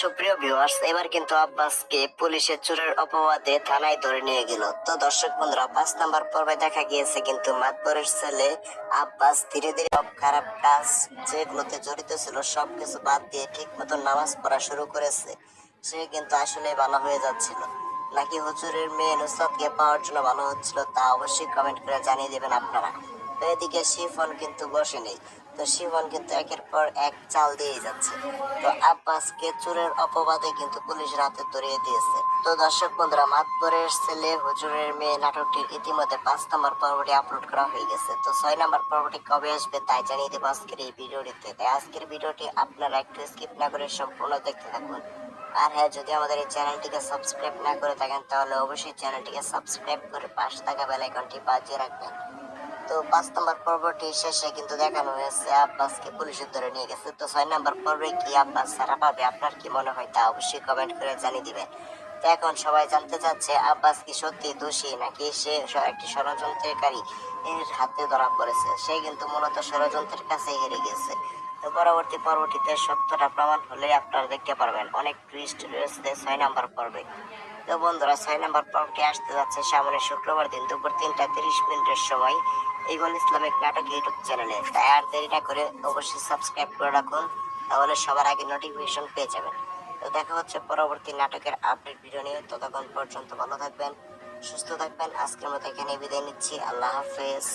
সুপ্রিয় ভিউয়ার্স এবার কিন্তু আব্বাসকে পুলিশের চোরের অপবাদে থানায় ধরে নিয়ে গেল। তো দর্শক বন্ধুরা পাঁচ নাম্বার পর্বে দেখা গিয়েছে কিন্তু মাতবরের ছেলে আব্বাস ধীরে ধীরে সব খারাপ কাজ যেগুলোতে জড়িত ছিল, সবকিছু বাদ দিয়ে ঠিক মতো নামাজ পড়া শুরু করেছে। সে কিন্তু আসলে ভালো হয়ে যাচ্ছিল। নাকি হুজুরের মেয়ে নুসরাতকে পাওয়ার জন্য ভালো হচ্ছিল তা অবশ্যই কমেন্ট করে জানিয়ে দেবেন আপনারা। এদিকে শিফন কিন্তু বসে নেই। তো শিফন কিন্তু একের পর এক চাল দিয়ে যাচ্ছে। তো আব্বাসকে চোরের অপবাদে কিন্তু পুলিশ রাতে ধরিয়ে দিয়েছে। তো দর্শক বন্ধুরা মাতবরের ছেলে, হুজুরের মেয়ে নাটকটির ইতিমধ্যে পাঁচ নম্বর পর্বটি আপলোড করা হয়ে গেছে। তো ছয় নম্বর পর্বটি কবে আসবে তাই জানিয়ে দেবো আজকের এই ভিডিওটিতে। তাই আজকের ভিডিওটি আপনারা একটু স্কিপ না করে সম্পূর্ণ দেখতে থাকুন। আর হ্যাঁ যদি আমাদের এই চ্যানেলটিকে সাবস্ক্রাইব না করে থাকেন, তাহলে অবশ্যই চ্যানেলটিকে সাবস্ক্রাইব করে পাশে থাকা বেল আইকনটি বাজিয়ে রাখবেন। তো পাঁচ নম্বর পর্বটি শেষে কিন্তু দেখানো হয়েছে, আব্বাসকে পুলিশের ধরে নিয়ে গেছে। তো ছয় নম্বর পর্বে কি আব্বাস সারা পাবে? আপনার কি মনে হয় তা অবশ্যই কমেন্ট করে জানিয়ে দিবেন। তো এখন সবাই জানতে চাচ্ছে, আব্বাস কি সত্যি দোষী নাকি সে একটি ষড়যন্ত্রকারী এর হাতে ধরা পড়েছে? সে কিন্তু মূলত ষড়যন্ত্রের কাছে হেরে গেছে। তো পরবর্তী পর্বটিতে সত্যটা প্রমাণ হলে আপনারা দেখতে পারবেন, অনেক টুইস্ট রয়েছে ছয় নম্বর পর্বে। তো বন্ধুরা, ছয় নম্বর পর্বটি আসতে যাচ্ছে সামনে শুক্রবার দিন দুপুর তিনটা তিরিশ মিনিটের সময়। ইগল ইসলামিক নাটক ইউটিউব চ্যানেলে তাই আর দেরি না করে অবশ্যই সাবস্ক্রাইব করে রাখুন, তাহলে সবার আগে নোটিফিকেশন পেয়ে যাবেন। তো দেখা হচ্ছে পরবর্তী নাটকের আপডেট ভিডিও নিয়ে। ততক্ষণ পর্যন্ত ভালো থাকবেন, সুস্থ থাকবেন। আজকের মতো এখানে বিদায় নিচ্ছি। আল্লাহ হাফেজ।